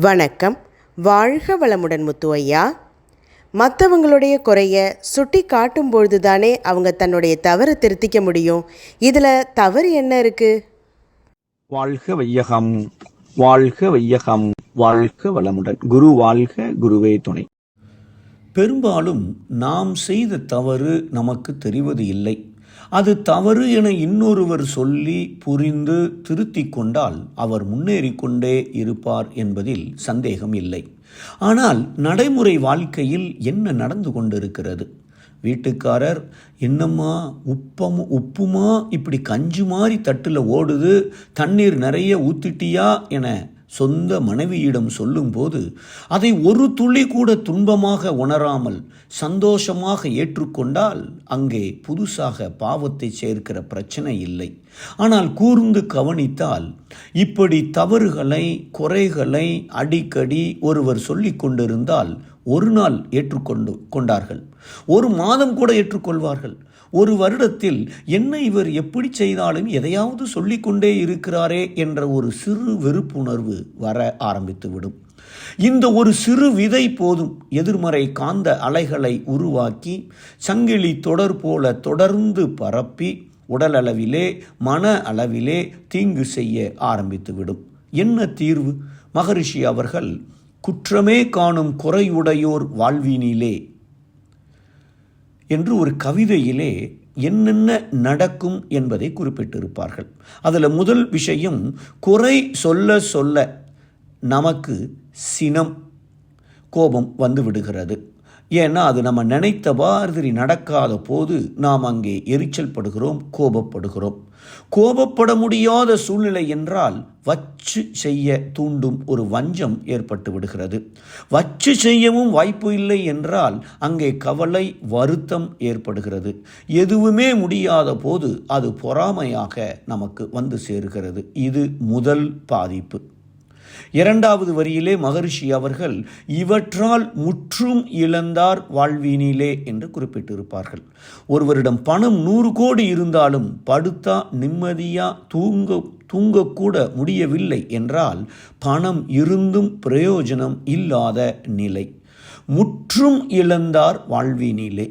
வணக்கம். வாழ்க வளமுடன் முத்து ஐயா. மற்றவங்களுடைய குறைய சுட்டி காட்டும் பொழுது தானே அவங்க தன்னுடைய தவறை திருத்திக்க முடியும். இதில் தவறு என்ன இருக்குது வாழ்க வையகம் வாழ்க வையகம் வாழ்க வளமுடன். குரு வாழ்க குருவே துணை. பெரும்பாலும் நாம் செய்த தவறு நமக்கு தெரிவது இல்லை. அது தவறு என இன்னொருவர் சொல்லி புரிந்து திருத்திக் கொண்டால் அவர் முன்னேறிக்கொண்டே இருப்பார் என்பதில் சந்தேகம் இல்லை. ஆனால் நடைமுறை வாழ்க்கையில் என்ன நடந்து கொண்டிருக்கிறது? வீட்டுக்காரர் என்னம்மா உப்பம் உப்புமா? இப்படி கஞ்சு மாதிரி தட்டில் ஓடுது தண்ணீர் நிறைய ஊத்திட்டியா? என சொந்த மனைவியிடம் சொல்லும்போது அதை ஒரு துளி கூட துன்பமாக உணராமல் சந்தோஷமாக ஏற்றுக்கொண்டால் அங்கே புதுசாக பாவத்தை சேர்க்கிற பிரச்சனை இல்லை. ஆனால் கூர்ந்து கவனித்தால் இப்படி தவறுகளை குறைகளை அடிக்கடி ஒருவர் சொல்லிக் கொண்டிருந்தால் ஒரு நாள் ஏற்றுக்கொண்டு கொண்டார்கள். ஒரு மாதம் கூட ஏற்றுக்கொள்வார்கள். ஒரு வருடத்தில் என்ன இவர் எப்படி செய்தாலும் எதையாவது சொல்லிக்கொண்டே இருக்கிறாரே என்ற ஒரு சிறு வெறுப்புணர்வு வர ஆரம்பித்துவிடும். இந்த ஒரு சிறு விதை போதும் எதிர்மறை காந்த அலைகளை உருவாக்கி சங்கிலி தொடர் போல தொடர்ந்து பரப்பி உடல் அளவிலே மன அளவிலே தீங்கு செய்ய ஆரம்பித்துவிடும். என்ன தீர்வு? மகரிஷி அவர்கள் குற்றமே காணும் குறையுடையோர் வாழ்வினிலே என்று ஒரு கவிதையிலே என்னென்ன நடக்கும் என்பதை குறிப்பிட்டிருப்பார்கள். அதில் முதல் விஷயம் குறை சொல்ல சொல்ல நமக்கு சினம் கோபம் வந்து விடுகிறது. ஏன்னா அது நம்ம நினைத்த மாதிரி நடக்காத போது நாம் அங்கே எரிச்சல் படுகிறோம் கோபப்படுகிறோம். கோபப்பட முடியாத சூழ்நிலை என்றால் வச்சு செய்ய தூண்டும் ஒரு வஞ்சம் ஏற்பட்டு விடுகிறது. வச்சு செய்யவும் வாய்ப்பு இல்லை என்றால் அங்கே கவலை வருத்தம் ஏற்படுகிறது. எதுவுமே முடியாத போது அது பொறாமையாக நமக்கு வந்து சேருகிறது. இது முதல் பாதிப்பு. இரண்டாவது வரியிலே மகரிஷி அவர்கள் இவற்றால் முற்றும் இழந்தார் வாழ்வினிலே என்று குறிப்பிட்டிருப்பார்கள். ஒருவரிடம் பணம் நூறு கோடி இருந்தாலும் படுத்தா நிம்மதியா தூங்க தூங்கக்கூட முடியவில்லை என்றால் பணம் இருந்தும் பிரயோஜனம் இல்லாத நிலை. முற்றும் இழந்தார் வாழ்வினிலே.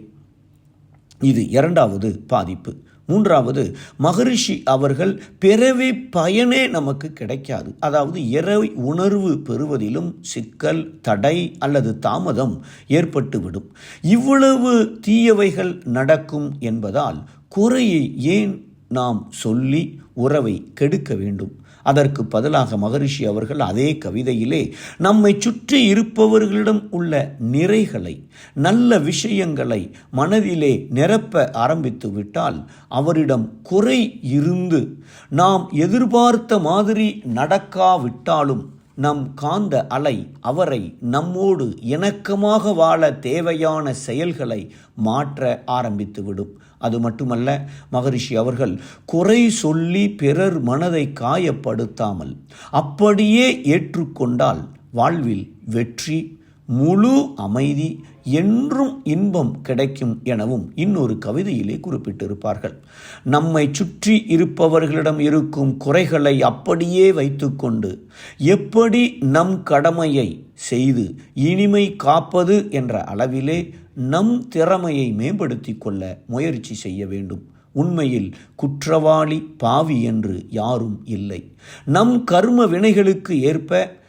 இது இரண்டாவது பாதிப்பு. மூன்றாவது மகரிஷி அவர்கள் பிறவி பயனே நமக்கு கிடைக்காது. அதாவது இறை உணர்வு பெறுவதிலும் சிக்கல் தடை அல்லது தாமதம் ஏற்பட்டுவிடும். இவ்வளவு தீயவைகள் நடக்கும் என்பதால் குறையை ஏன் நாம் சொல்லி உறவை கெடுக்க வேண்டும். அதற்கு பதிலாக மகரிஷி அவர்கள் அதே கவிதையிலே நம்மை சுற்றி இருப்பவர்களிடம் உள்ள நிறைகளை நல்ல விஷயங்களை மனதிலே நிரப்ப ஆரம்பித்து விட்டால் அவரிடம் குறை இருந்து நாம் எதிர்பார்த்த மாதிரி நடக்காவிட்டாலும் நம் காந்த அலை அவரை நம்மோடு இணக்கமாக வாழ தேவையான செயல்களை மாற்ற ஆரம்பித்துவிடும். அது மட்டுமல்ல மகரிஷி அவர்கள் குறை சொல்லி பிறர் மனதை காயப்படுத்தாமல் அப்படியே ஏற்றுக்கொண்டால் வாழ்வில் வெற்றி முழு அமைதி என்றும் இன்பம் கிடைக்கும் எனவும் இன்னொரு கவிதையிலே குறிப்பிட்டிருப்பார்கள். நம்மை சுற்றி இருப்பவர்களிடம் இருக்கும் குறைகளை அப்படியே வைத்துக்கொண்டு எப்படி நம் கடமையை செய்து இனிமை காப்பது என்ற அளவிலே நம் திறமையை மேம்படுத்தி கொள்ள முயற்சி செய்ய வேண்டும். உண்மையில் குற்றவாளி பாவி என்று யாரும் இல்லை. நம் கர்ம வினைகளுக்கு ஏற்ப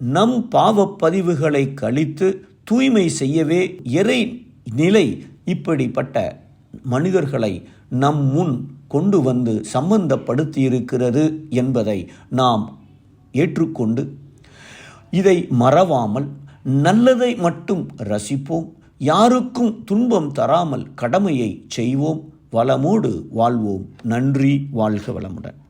நம் பாவப்பதிவுகளை கழித்து தூய்மை செய்யவே இறை நிலை இப்படிப்பட்ட மனிதர்களை நம் முன் கொண்டு வந்து சம்பந்தப்படுத்தியிருக்கிறது என்பதை நாம் ஏற்றுக்கொண்டு இதை மறவாமல் நல்லதை மட்டும் ரசிப்போம். யாருக்கும் துன்பம் தராமல் கடமையை செய்வோம். வளமோடு வாழ்வோம். நன்றி. வாழ்க வளமுடன்.